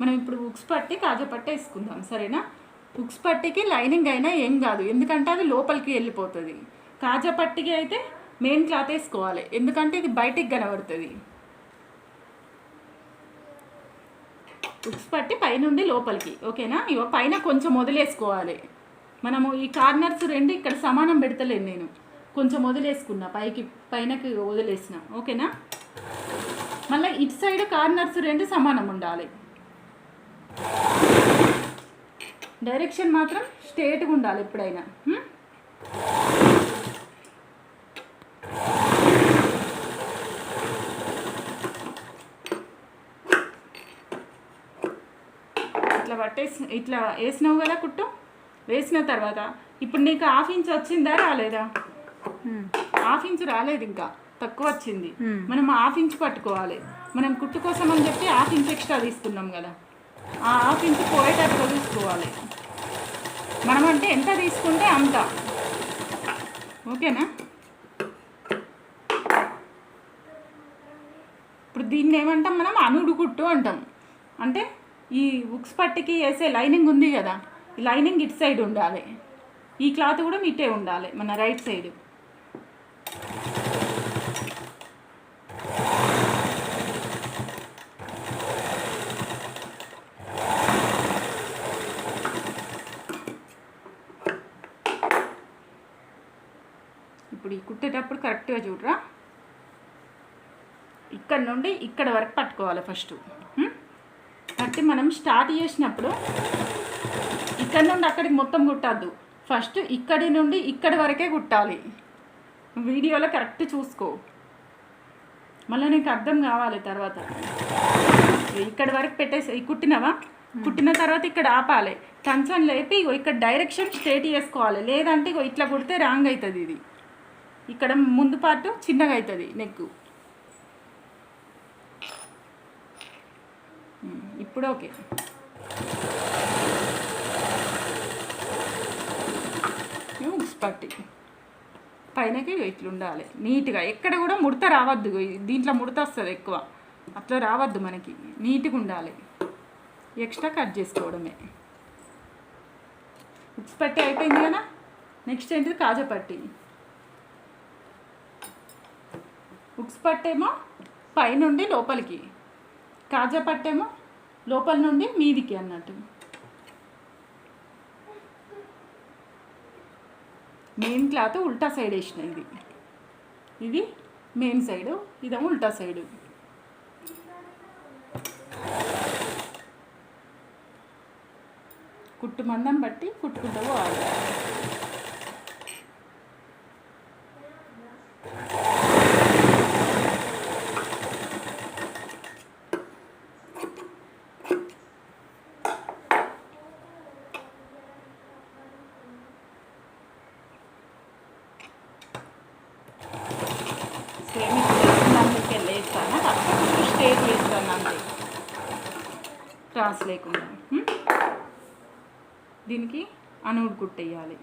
మనం ఇప్పుడు ఉక్స్ పట్టి కాజా పట్టి వేసుకుందాం సరేనా? ఉక్స్ పట్టికి లైనింగ్ అయినా ఏం కాదు ఎందుకంటే అది లోపలికి వెళ్ళిపోతుంది. కాజా పట్టికి అయితే మెయిన్ క్లాత్ వేసుకోవాలి ఎందుకంటే ఇది బయటికి కనబడుతుంది. ఉక్స్ పట్టి పైనుండి లోపలికి ఓకేనా? ఇవ పైన కొంచెం వదిలేసుకోవాలి. మనము ఈ కార్నర్స్ రెండు ఇక్కడ సమానం పెడతలేను నేను. కొంచెం వదిలేసుకున్నా పైకి పైనకి వదిలేసిన ఓకేనా? మళ్ళీ ఇటు సైడ్ కార్నర్స్ రెండు సమానం ఉండాలి. డైరెక్షన్ మాత్రం స్ట్రేట్గా ఉండాలి ఎప్పుడైనా? ఇట్లా పట్టేసి ఇట్లా వేసినావు కదా కుట్టు? వేసిన తర్వాత ఇప్పుడు నీకు హాఫ్ ఇంచ్ వచ్చిందా రాలేదా? హాఫ్ ఇంచ్ రాలేదు ఇంకా తక్కువ వచ్చింది. మనం హాఫ్ ఇంచ్ పట్టుకోవాలి. మనం కుట్టు కోసం అని చెప్పి హాఫ్ ఇంచ్ ఎక్స్ట్రా తీసుకున్నాం కదా. ఆ హాఫ్ ఇంచ్ పోయేటట్టుగా తీసుకోవాలి మనం అంటే ఎంత తీసుకుంటే అంత. ఓకేనా? ఇప్పుడు దీన్ని ఏమంటాం మనం? అనుడు కుట్టు అంటాం. అంటే ఈ ఉక్స్ పట్టికి వేసే లైనింగ్ ఉంది కదా ఈ లైనింగ్ ఇటు సైడ్ ఉండాలి. ఈ క్లాత్ కూడా ఇటే ఉండాలి మన రైట్ సైడ్. ఇప్పుడు ఈ కుట్టేటప్పుడు కరెక్ట్గా చూడరా. ఇక్కడ నుండి ఇక్కడ వరకు పట్టుకోవాలి ఫస్ట్. అంటే మనం స్టార్ట్ చేసినప్పుడు ఇక్కడ నుండి అక్కడికి మొత్తం కుట్టద్దు. ఫస్ట్ ఇక్కడి నుండి ఇక్కడి వరకే కుట్టాలి. వీడియోలో కరెక్ట్ చూసుకో. మళ్ళీ నీకు అర్థం కావాలి తర్వాత. ఇక్కడి వరకు పెట్టేసి కుట్టినవా? కుట్టిన తర్వాత ఇక్కడ ఆపాలి. కంచం లేపి ఇగో ఇక్కడ డైరెక్షన్ స్ట్రేట్ చేసుకోవాలి. లేదంటే ఇగో ఇట్లా కుడితే రాంగ్ అవుతుంది ఇది. ఇక్కడ ముందు పార్ట్ చిన్నగా అవుతుంది నెక్ ఇప్పుడు ఓకే. పట్టి పైనకి ఇట్లా ఉండాలి నీట్గా. ఎక్కడ కూడా ముడత రావద్దు దీంట్లో ముడత వస్తుంది ఎక్కువ. అట్లా రావద్దు మనకి. నీట్గా ఉండాలి. ఎక్స్ట్రా కట్ చేసుకోవడమే. ఉక్స్ పట్టి అయిపోయింది కదా? నెక్స్ట్ ఏంటిది? కాజా పట్టి ఉక్స్ పట్టేమో పైనుండి లోపలికి. కాజా పట్టేమో లోపల నుండి మీదికి అన్నట్టు. మెయిన్ క్లాత్ ఉల్టా సైడ్ వేసిన ఇది. ఇది మెయిన్ సైడు ఇదేమో ఉల్టా సైడు. కుట్టు మందం బట్టి కుట్టుకుంటూ పోవాలి సేమ్ ఇప్పుడు వేసిన వేస్తాను కాకపోతే స్టేట్ వేస్తాను అంతే క్రాస్ లేకుండా. దీనికి అనూడు కుట్టేయాలి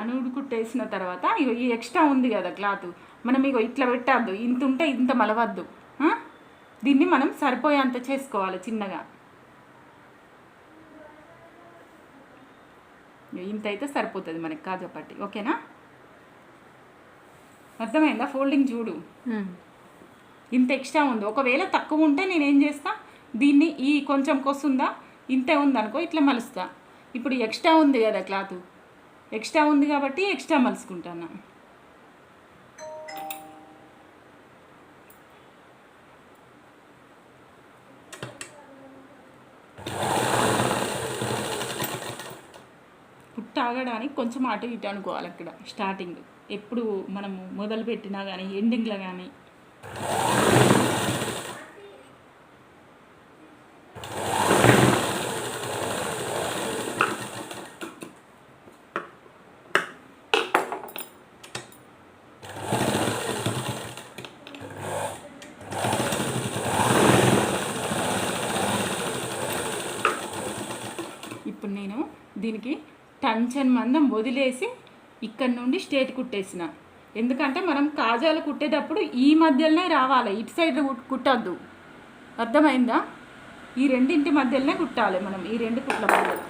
అనుడు కుట్టేసిన తర్వాత ఇగో ఈ ఎక్స్ట్రా ఉంది కదా క్లాత్. మనం ఇగో ఇట్లా పెట్టద్దు. ఇంత ఉంటే ఇంత మలవద్దు. దీన్ని మనం సరిపోయేంత చేసుకోవాలి చిన్నగా. ఇంత అయితే సరిపోతుంది మనకి కాజా పట్టి. ఓకేనా? అర్థమైందా? ఫోల్డింగ్ చూడు. ఇంత ఎక్స్ట్రా ఉంది? ఒకవేళ తక్కువ ఉంటే నేను ఏం చేస్తా? దీన్ని ఈ కొంచెం కొస్తుందా? ఇంతే ఉందనుకో ఇట్లా మలుస్తా. ఇప్పుడు ఎక్స్ట్రా ఉంది కదా క్లాత్. ఎక్స్ట్రా ఉంది కాబట్టి ఎక్స్ట్రా మలుసుకుంటాను? తాగడానికి కొంచెం అటు ఇటు అనుకోవాలి అక్కడ స్టార్టింగ్ ఎప్పుడు మనము మొదలు పెట్టినా కానీ ఎండింగ్లో కానీ ఇప్పుడు నేను దీనికి టంచన్ మందం వదిలేసి ఇక్కడ నుండి స్టేట్ కుట్టేసిన. ఎందుకంటే మనం కాజాలు కుట్టేటప్పుడు ఈ మధ్యలోనే రావాలి. ఇటు సైడ్ కుట్టద్దు. అర్థమైందా? ఈ రెండింటి మధ్యలోనే కుట్టాలి మనం ఈ రెండు కుట్ల మధ్యలో.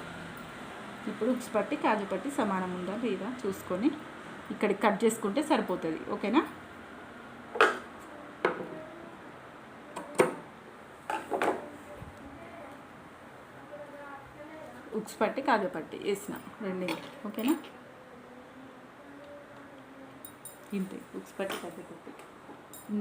ఇప్పుడు ఉప్స్ పట్టి కాజు పట్టి సమానం ఉందా లేదా చూసుకొని ఇక్కడ కట్ చేసుకుంటే సరిపోతుంది. ఓకేనా? ఉక్స్ పట్టి కాజు పట్టి వేసిన రెండింటి ఓకేనా? ఇంతే ఉక్స్ పట్టి కాజు పట్టి.